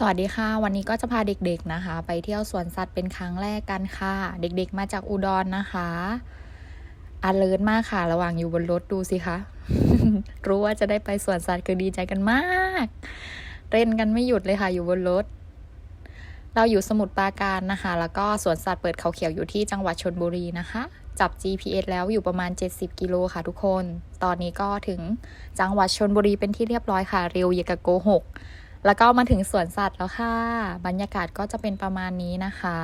สวัสดีค่ะ วันนี้ก็จะพาเด็กๆนะคะ ไปเที่ยวสวนสัตว์เป็นครั้งแรกกันค่ะ เด็กๆมาจากอุดรนนะคะอาเลิศมากค่ะ ระหว่างอยู่บนรถดูสิคะรู้ว่าจะได้ไปสวนสัตว์คือดีใจกันมากเต้นกันไม่หยุดเลยค่ะ อยู่บนรถ เราอยู่สมุทรปราการนะคะ แล้วก็สวนสัตว์เปิดเขาเขียวอยู่ที่จังหวัดชนบุรีนะคะ จับ GPS แล้วอยู่ประมาณ 70 กิโลค่ะทุกคน ตอนนี้ก็ถึงจังหวัดชนบุรีเป็นที่เรียบร้อยค่ะ เร็วเยกะโกหก แล้วก็มาถึงสวนสัตว์แล้วค่ะ บรรยากาศก็จะเป็นประมาณนี้นะคะ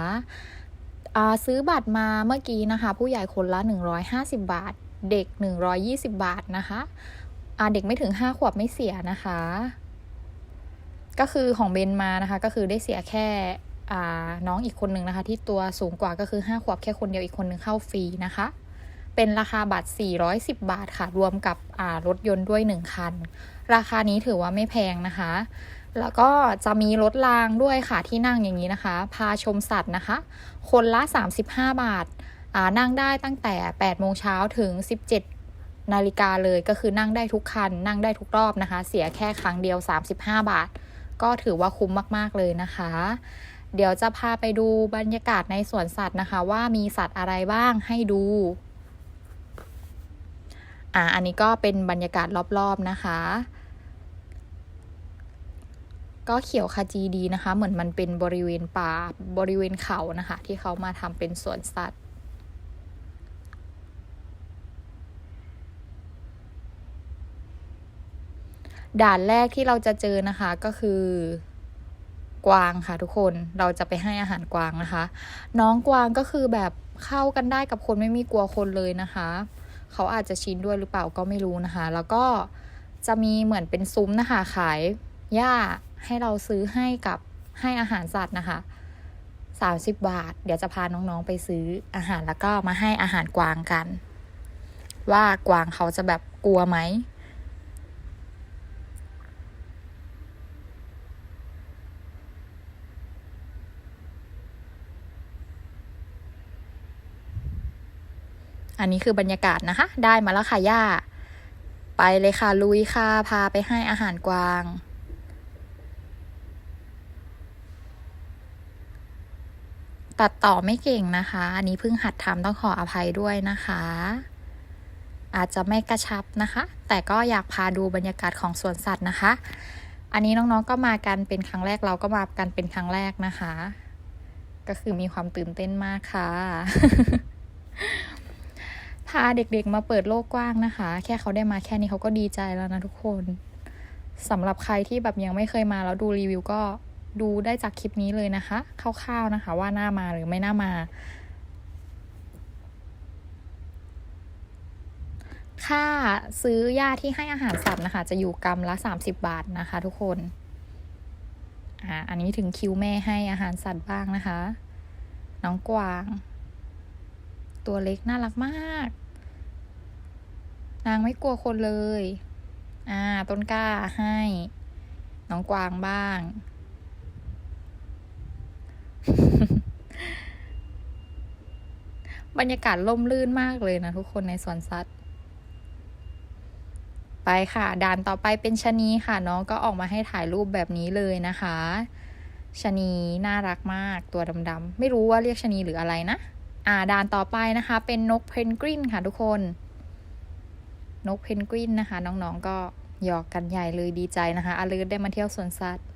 อ่าซื้อบัตรมาเมื่อกี้นะคะ ผู้ใหญ่คนละ 150 บาท เด็ก 120 บาทนะคะอ่าเด็กไม่ถึง 5 ขวบไม่เสียนะคะ ก็คือของเบนมานะคะ ก็คือได้เสียแค่อ่าน้องอีกคนนึงนะคะ ที่ตัวสูงกว่าก็คือ 5 ขวบแค่คนเดียวอีกคนนึงเข้าฟรีนะคะ เป็นราคาบัตร 410 บาทค่ะ รวมกับรถยนต์ด้วย 1 คัน ราคานี้ถือว่าไม่แพงนะคะ แล้วก็จะมีรถรางด้วยค่ะที่นั่งอย่างนี้นะคะ พาชมสัตว์นะคะ คนละ 35 บาทอ่านั่งได้ตั้งแต่8โมงเช้าถึง 17นาฬิกาเลยก็คือนั่งได้ทุกคัน นั่งได้ทุกรอบนะคะ เสียแค่ครั้งเดียว 35 บาท ก็ถือว่าคุ้มมาก ๆ เลยนะคะ เดี๋ยวจะพาไปดูบรรยากาศในสวนสัตว์นะคะ ว่ามีสัตว์อะไรบ้างให้ดูอ่าอันนี้ก็เป็นบรรยากาศรอบ ๆ นะคะ ก็เขียวขจีดีนะคะ เหมือนมันเป็นบริเวณป่าบริเวณเขานะคะ ที่เขามาทำเป็นสวนสัตว์ด่านแรกที่เราจะเจอนะคะก็คือกวางค่ะทุกคนเราจะไปให้อาหารกวางนะคะ น้องกวางก็คือแบบเข้ากันได้กับคนไม่มีกลัวคนเลยนะคะ เขาอาจจะชินด้วยหรือเปล่าก็ไม่รู้นะคะ แล้วก็จะมีเหมือนเป็นซุ้มนะคะขาย หญ้าให้เราซื้อให้กับให้อาหารสัตว์นะคะสามสิบบาท เดี๋ยวจะพาน้องๆไปซื้ออาหารแล้วก็มาให้อาหารกวางกัน ว่ากวางเขาจะแบบกลัวไหมอันนี้คือบรรยากาศนะคะ ได้มาแล้วค่ะย่า ไปเลยค่ะลุยค่ะ พาไปให้อาหารกวาง ตัดต่อไม่เก่งนะคะ อันนี้เพิ่งหัดทำต้องขออภัยด้วยนะคะ อาจจะไม่กระชับนะคะ แต่ก็อยากพาดูบรรยากาศของสวนสัตว์นะคะ อันนี้น้องๆก็มากันเป็นครั้งแรกเราก็มากันเป็นครั้งแรกนะคะ ก็คือมีความตื่นเต้นมากค่ะ พาเด็กๆมาเปิดโลกกว้างนะคะ แค่เขาได้มาแค่นี้เขาก็ดีใจแล้วนะทุกคนสำหรับใครที่แบบยังไม่เคยมาแล้วดูรีวิวก็ ดูได้จากคลิปนี้เลยนะคะคร่าวๆนะคะ ว่าหน่ามาหรือไม่หน่ามา ค่าซื้อหญ้าที่ให้อาหารสัตว์นะคะ จะอยู่กรัมละ 30 บาทนะคะ ทุกคนอ่าอันนี้ถึงคิวแม่ให้อาหารสัตว์บ้างนะคะ น้องกวาง ตัวเล็กน่ารักมาก นางไม่กลัวคนเลย อ่า ต้นกล้าให้ น้องกวางบ้าง บรรยากาศล่มลื่นมากเลยนะทุกคนในสวนสัตว์ ไปค่ะ ด่านต่อไปเป็นชะนีค่ะ น้องก็ออกมาให้ถ่ายรูปแบบนี้เลยนะคะชะนีน่ารักมากตัวดำๆ ไม่รู้ว่าเรียกชะนีหรืออะไรนะ อ่าด่านต่อไปนะคะ เป็นนกเพนกวินค่ะทุกคน นกเพนกวินนะคะ น้องๆก็หยอกกันใหญ่เลยดีใจนะคะอาลือได้มาเที่ยวสวนสัตว์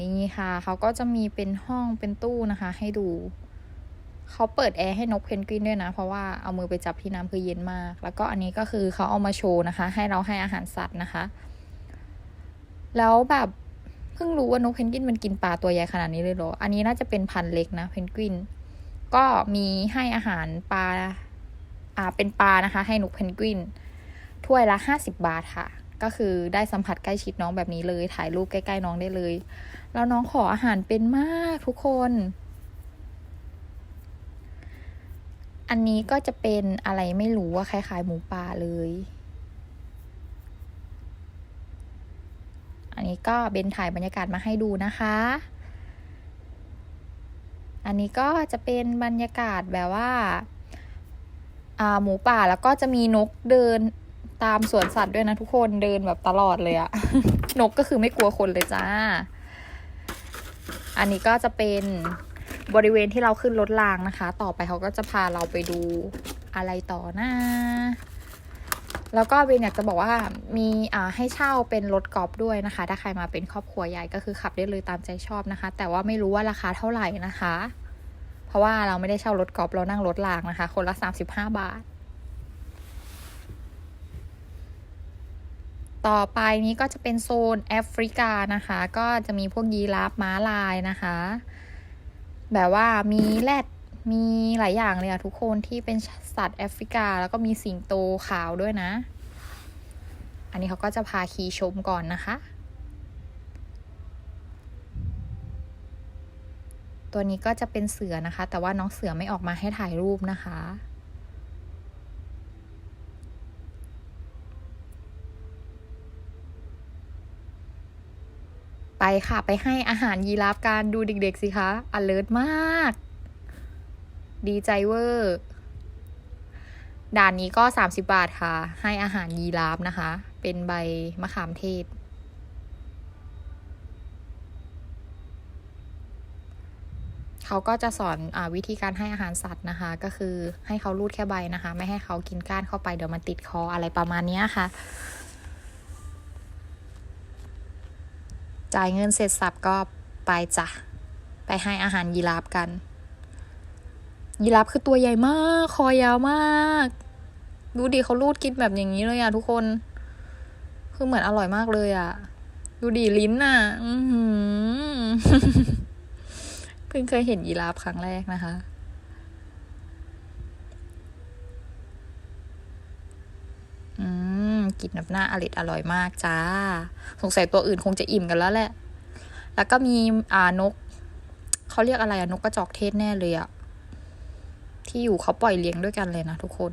นี่ค่ะ เขาก็จะมีเป็นห้องเป็นตู้นะคะ ให้ดู เขาเปิดแอร์ให้นกเพนกวินด้วยนะ เพราะว่าเอามือไปจับที่น้ำคือเย็นมาก แล้วก็อันนี้ก็คือเขาเอามาโชว์นะคะ ให้เราให้อาหารสัตว์นะคะ แล้วแบบเพิ่งรู้ว่านกเพนกวินมันกินปลาตัวใหญ่ขนาดนี้เลยเหรอ อันนี้น่าจะเป็นพันธุ์เล็กนะเพนกวิน ก็มีให้อาหารปลา อ่า เป็นปลานะคะ ให้นกเพนกวิน ถ้วยละห้าสิบบาทค่ะ ก็คือได้สัมผัสใกล้ชิดน้องแบบนี้เลย ถ่ายรูปใกล้ๆน้องได้เลย แล้วน้องขออาหารเป็นมากทุกคน อันนี้ก็จะเป็นอะไรไม่รู้ว่าคล้ายๆ หมูป่าเลย อันนี้ก็เบนถ่ายบรรยากาศมาให้ดูนะคะ อันนี้ก็จะเป็นบรรยากาศแบบว่าอ่าหมูป่าแล้วก็จะมีนกเดินตามสวนสัตว์ด้วยนะทุกคนเดินแบบตลอดเลยอะนกก็คือไม่กลัวคนเลยจ้า อันนี้ก็จะเป็น บริเวณที่เราขึ้นรถรางนะคะ ต่อไปเขาก็จะพาเราไปดูอะไรต่อนะแล้วก็เวนอยากจะบอกว่ามีอ่าให้เช่าเป็นรถกอล์ฟด้วยนะคะ ถ้าใครมาเป็นครอบครัวใหญ่ก็คือขับได้เลยตามใจชอบนะคะ แต่ว่าไม่รู้ว่าราคาเท่าไหร่นะคะ เพราะว่าเราไม่ได้เช่ารถกอล์ฟเรานั่งรถรางนะคะ คนละ35บาท ต่อไปนี้ก็จะเป็นโซนแอฟริกานะคะ ก็จะมีพวกยีราฟม้าลายนะคะ แบบว่ามีแรดมีหลายอย่างเลยอะทุกคนที่เป็นสัตว์แอฟริกา แล้วก็มีสิงโตขาวด้วยนะ อันนี้เขาก็จะพาขี่ชมก่อนนะคะ ตัวนี้ก็จะเป็นเสือนะคะ แต่ว่าน้องเสือไม่ออกมาให้ถ่ายรูปนะคะ ค่ะ ไปให้อาหารยีราฟกันดูเด็กๆสิคะ alert มาก ดีใจเวอร์ด่านนี้ก็ 30 บาทค่ะ ให้อาหารยีราฟนะคะ เป็นใบมะขามเทศ เขาก็จะสอนอวิธีการให้อาหารสัตว์นะคะ ก็คือให้เขาลูดแค่ใบนะคะ ไม่ให้เขากินก้านเข้าไปเดี๋ยวมันติดคออะไรประมาณนี้ค่ะ จ่ายเงินเสร็จสับก็ไปจ้ะ ไปให้อาหารยีราฟกัน ยีราฟคือตัวใหญ่มาก คอยาวมาก ดูดิเขาลูดกินแบบอย่างนี้เลยอะทุกคน คือเหมือนอร่อยมากเลยอะดูดิลิ้นอะอืเพิ่งเคยเห็นยีราฟครั้งแรกนะคะ อืม กินแบบหน้าอริดอร่อยมากจ้า สงสัยตัวอื่นคงจะอิ่มกันแล้วแหละ แล้วก็มีอ่านกเขาเรียกอะไรอะนกกระจอกเทศแน่เลยอะที่อยู่เขาปล่อยเลี้ยงด้วยกันเลยนะทุกคน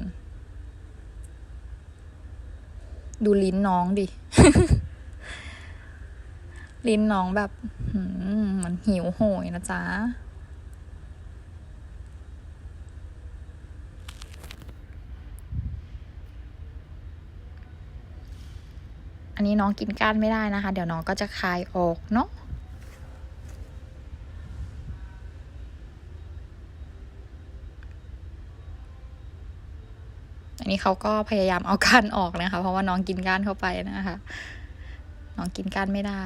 ดูลิ้นน้องดิ ลิ้นน้องแบบหืมมันหิวโหยนะจ๊ะ นนี้น้องกินก้านไม่ได้นะคะ เดี๋ยวน้องก็จะคายออกเนาะอันนี้เขาก็พยายามเอาก้านออกนะคะ เพราะว่าน้องกินก้านเข้าไปนะคะ น้องกินก้านไม่ได้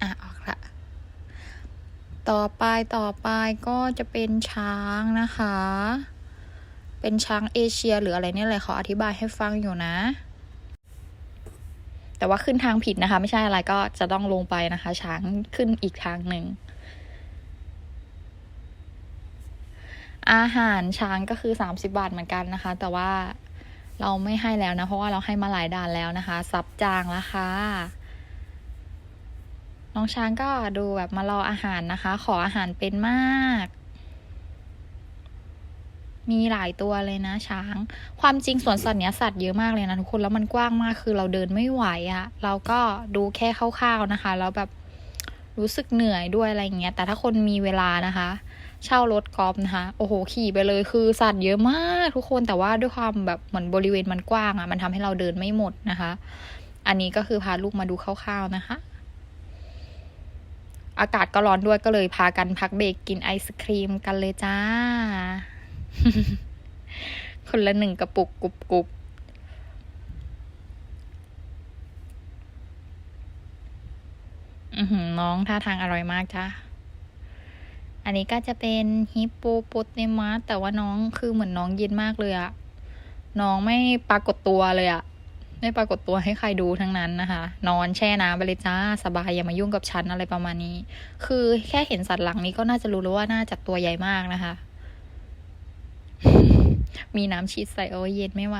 อะออกละต่อไปต่อไปก็จะเป็นช้างนะคะ เป็นช้างเอเชีย หรืออะไรเนี่ยแหละเขาอธิบายให้ฟังอยู่นะ แต่ว่าขึ้นทางผิดนะคะ ไม่ใช่อะไรก็จะต้องลงไปนะคะ ช้างขึ้นอีกทางหนึ่งอาหารช้างก็คือ 30 บาทเหมือนกันนะคะ แต่ว่าเราไม่ให้แล้วนะ เพราะว่าเราให้มาหลายด่านแล้วนะคะ ซับจางแล้วค่ะ น้องช้างก็ดูแบบมารออาหารนะคะ ขออาหารเป็นมาก มีหลายตัวเลยนะ ช้าง ความจริงสวนสัตว์เนี้ยสัตว์เยอะมากเลยนะทุกคนแล้วมันกว้างมากคือเราเดินไม่ไหวอะเราก็ดูแค่คร่าวๆนะคะแล้วแบบรู้สึกเหนื่อยด้วยอะไรเงี้ย แต่ถ้าคนมีเวลานะคะ เช่ารถกอล์ฟนะคะ โอ้โห ขี่ไปเลยคือสัตว์เยอะมากทุกคนแต่ว่าด้วยความแบบเหมือนบริเวณมันกว้างอะ่ะ มันทำให้เราเดินไม่หมดนะคะ อันนี้ก็คือพาลูกมาดูคร่าวๆนะคะ อากาศก็ร้อนด้วยก็เลยพากันพักเบรกกินไอศครีมกันเลยจ้า คนละหนึ่งกระปุกกรุบกรุบน้องท่าทางอร่อยมากจ้าอันนี้ก็จะเป็นฮิปโปโปเตมัสแต่ว่าน้องคือเหมือนน้องเย็นมากเลยอะน้องไม่ปรากฏตัวเลยอะไม่ปรากฏตัวให้ใครดูทั้งนั้นนะคะ นอนแช่น้ำไปเลยจ้า สบายอย่ามายุ่งกับฉันอะไรประมาณนี้ คือแค่เห็นสัตว์หลังนี้ก็น่าจะรู้แล้วว่าน่าจะตัวใหญ่มากนะคะ มีน้ำชีสใส่โอ้ยเย็นไม่ไหว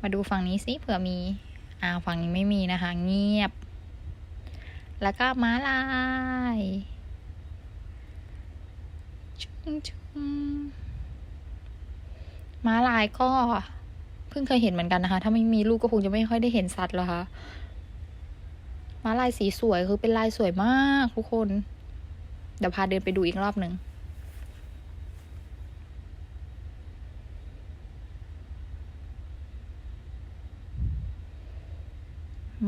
มาดูฝั่งนี้สิเผื่อมี อ่าฝั่งนี้ไม่มีนะคะ เงียบ แล้วก็ม้าลายชุงชุงม้าลายก็ เพิ่งเคยเห็นเหมือนกันนะคะ ถ้าไม่มีลูกก็คงจะไม่ค่อยได้เห็นสัตว์หรอกคะม้าลายสีสวยคือเป็นลายสวยมากทุกคน เดี๋ยวพาเดินไปดูอีกรอบหนึ่ง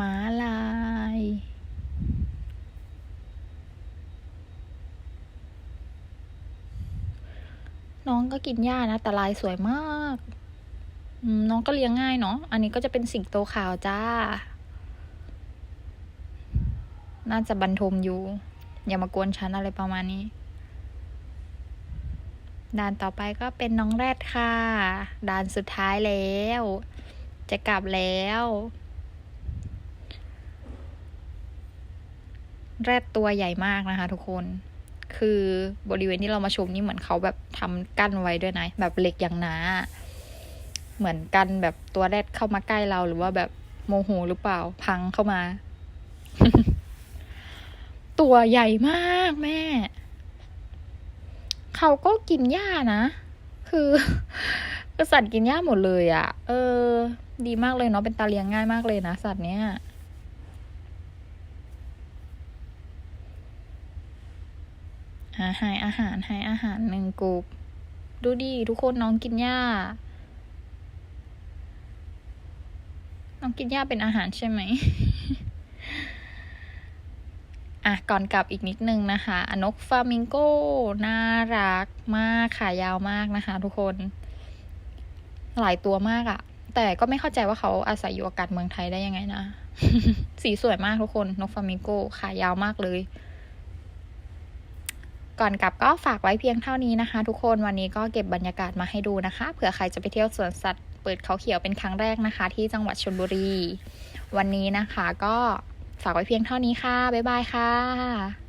ม้าลาย น้องก็กินหญ้านะ แต่ลายสวยมากน้องก็เลี้ยงง่ายเนาะ อันนี้ก็จะเป็นสิงโตขาวจ้า น่าจะบรรทมอยู่ อย่ามากวนฉันอะไรประมาณนี้ ด่านต่อไปก็เป็นน้องแรดค่ะ ด่านสุดท้ายแล้ว จะกลับแล้ว แรดตัวใหญ่มากนะคะ ทุกคน คือบริเวณที่เรามาชมนี่เหมือนเขาแบบทำกั้นไว้ด้วยนะ แบบเหล็กอย่างหนา เหมือนกันแบบตัวแรดเข้ามาใกล้เราหรือว่าแบบโมโหหรือเปล่า พังเข้ามา ตัวใหญ่มากแม่ เขาก็กินหญ้านะ คือคือสัตว์กินหญ้าหมดเลยอะ่ะ เออ ดีมากเลยเนาะ เป็นตาเลี้ยงง่ายมากเลยนะ สัตว์เนี้ย อาหารอาหารให้อาหารหนึ่งกลุ่มดูดิทุกคนน้องกินหญ้า น้องกินหญ้าเป็นอาหารใช่ไหมอะก่อนกลับอีกนิดนึงนะคะอนกฟามิงโกน่ารักมากขายาวมากนะคะ ทุกคน หลายตัวมากอะแต่ก็ไม่เข้าใจว่าเขาอาศัยอยู่อากาศเมืองไทยได้ยังไงนะ สีสวยมากทุกคน นกฟามิงโกขายาวมากเลย ก่อนกลับก็ฝากไว้เพียงเท่านี้นะคะ ทุกคนวันนี้ก็เก็บบรรยากาศมาให้ดูนะคะ เผื่อใครจะไปเที่ยวสวนสัตว์เปิดเขาเขียวเป็นครั้งแรกนะคะ ที่จังหวัดชลบุรี วันนี้นะคะก็ฝากไว้เพียงเท่านี้ค่ะ บ๊ายบายค่ะ